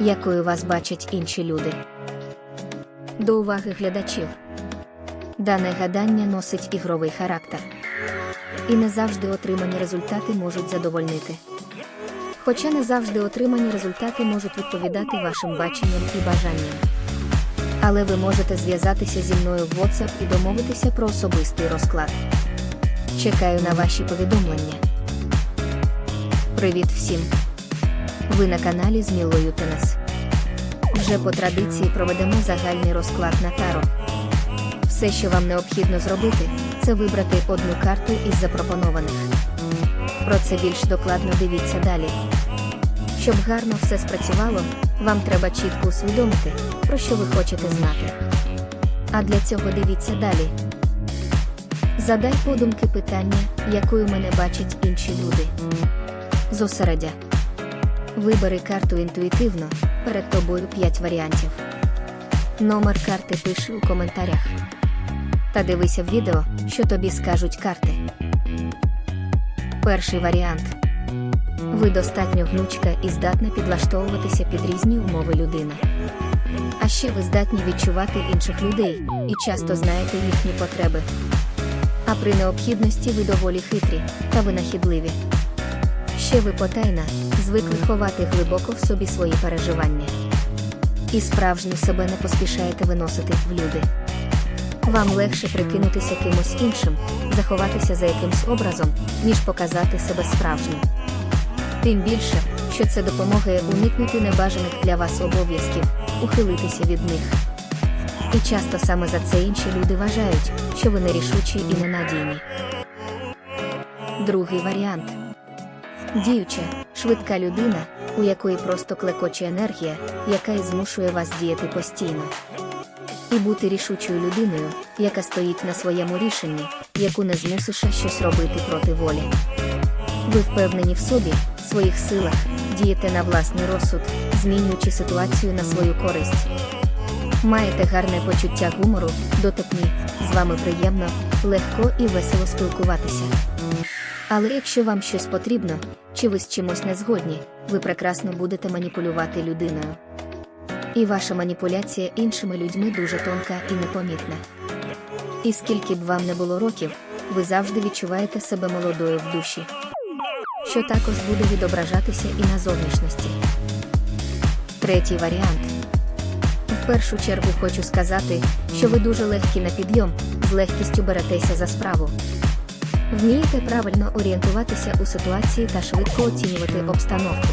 якою вас бачать інші люди. До уваги глядачів. Дане гадання носить ігровий характер. І не завжди отримані результати можуть задовольнити. Хоча не завжди отримані результати можуть відповідати вашим баченням і бажанням. Але ви можете зв'язатися зі мною в WhatsApp і домовитися про особистий розклад. Чекаю на ваші повідомлення. Привіт всім! Ви на каналі з Мілою Тенес. Вже по традиції проведемо загальний розклад на таро. Все, що вам необхідно зробити, це вибрати одну карту із запропонованих. Про це більш докладно дивіться далі. Щоб гарно все спрацювало, вам треба чітко усвідомити, про що ви хочете знати. А для цього дивіться далі. Задай подумки питання, якою мене бачать інші люди. Зосередя. Вибери карту інтуїтивно, перед тобою 5 варіантів. Номер карти пиши у коментарях. Та дивися в відео, що тобі скажуть карти. Перший варіант. Ви достатньо гнучка і здатна підлаштовуватися під різні умови людини. А ще ви здатні відчувати інших людей і часто знаєте їхні потреби. А при необхідності ви доволі хитрі та винахідливі. Ще ви потайна, звикли ховати глибоко в собі свої переживання. І справжню себе не поспішаєте виносити в люди. Вам легше прикинутися кимось іншим, заховатися за якимсь образом, ніж показати себе справжнім. Тим більше, що це допомагає уникнути небажаних для вас обов'язків, ухилитися від них. І часто саме за це інші люди вважають, що ви нерішучі і ненадійні. Другий варіант. Діюча, швидка людина, у якої просто клекоче енергія, яка і змушує вас діяти постійно. І бути рішучою людиною, яка стоїть на своєму рішенні, яку не змусиш щось робити проти волі. Ви впевнені в собі, в своїх силах, дієте на власний розсуд, змінюючи ситуацію на свою користь. Маєте гарне почуття гумору, дотепні, з вами приємно, легко і весело спілкуватися. Але якщо вам щось потрібно, чи ви з чимось не згодні, ви прекрасно будете маніпулювати людиною. І ваша маніпуляція іншими людьми дуже тонка і непомітна. І скільки б вам не було років, ви завжди відчуваєте себе молодою в душі, що також буде відображатися і на зовнішності. Третій варіант. В першу чергу хочу сказати, що ви дуже легкі на підйом, з легкістю беретеся за справу. Вмієте правильно орієнтуватися у ситуації та швидко оцінювати обстановку.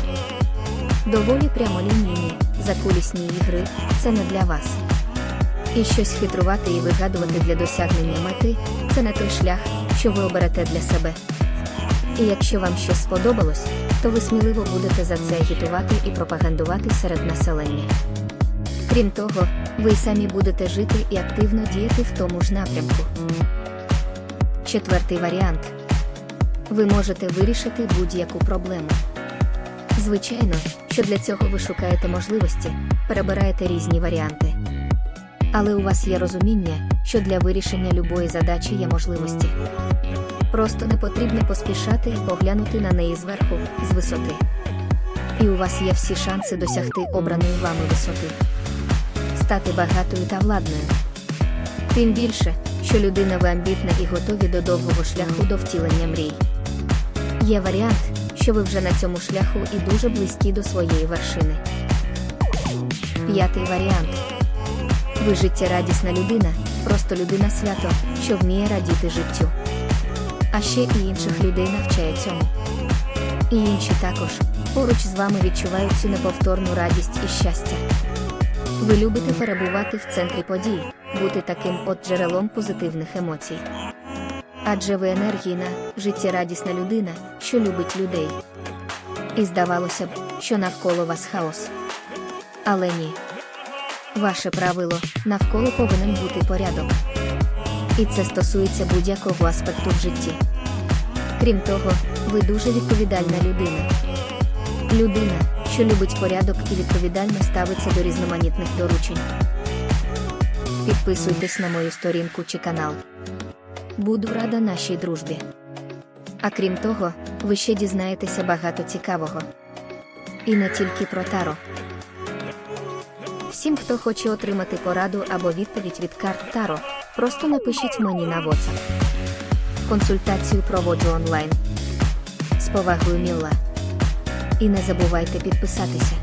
Доволі прямолінійні, закулісні ігри це не для вас. І щось хитрувати і вигадувати для досягнення мети це не той шлях, що ви оберете для себе. І якщо вам щось сподобалось, то ви сміливо будете за це агітувати і пропагандувати серед населення. Крім того, ви самі будете жити і активно діяти в тому ж напрямку. Четвертий варіант. Ви можете вирішити будь-яку проблему. Звичайно, що для цього ви шукаєте можливості, перебираєте різні варіанти. Але у вас є розуміння, що для вирішення любої задачі є можливості. Просто не потрібно поспішати і поглянути на неї зверху, з висоти. І у вас є всі шанси досягти обраної вами висоти, стати багатою та владною. Тим більше, що людина ви амбітна і готові до довгого шляху до втілення мрій. Є варіант, що ви вже на цьому шляху і дуже близькі до своєї вершини. П'ятий варіант. Ви життєрадісна людина, просто людина свято, що вміє радіти життю. А ще і інших людей навчає цьому. І інші також поруч з вами відчувають цю неповторну радість і щастя. Ви любите перебувати в центрі подій, бути таким от джерелом позитивних емоцій. Адже ви енергійна, життєрадісна людина, що любить людей. І здавалося б, що навколо вас хаос. Але ні. Ваше правило навколо повинен бути порядок. І це стосується будь-якого аспекту в житті. Крім того, ви дуже відповідальна людина. Людина, що любить порядок і відповідально ставиться до різноманітних доручень. Підписуйтесь на мою сторінку чи канал. Буду рада нашій дружбі. А крім того, ви ще дізнаєтеся багато цікавого. І не тільки про таро. Всім, хто хоче отримати пораду або відповідь від карт Таро, просто напишіть мені на WhatsApp. Консультацію проводжу онлайн. З повагою Мілла. І не забувайте підписатися.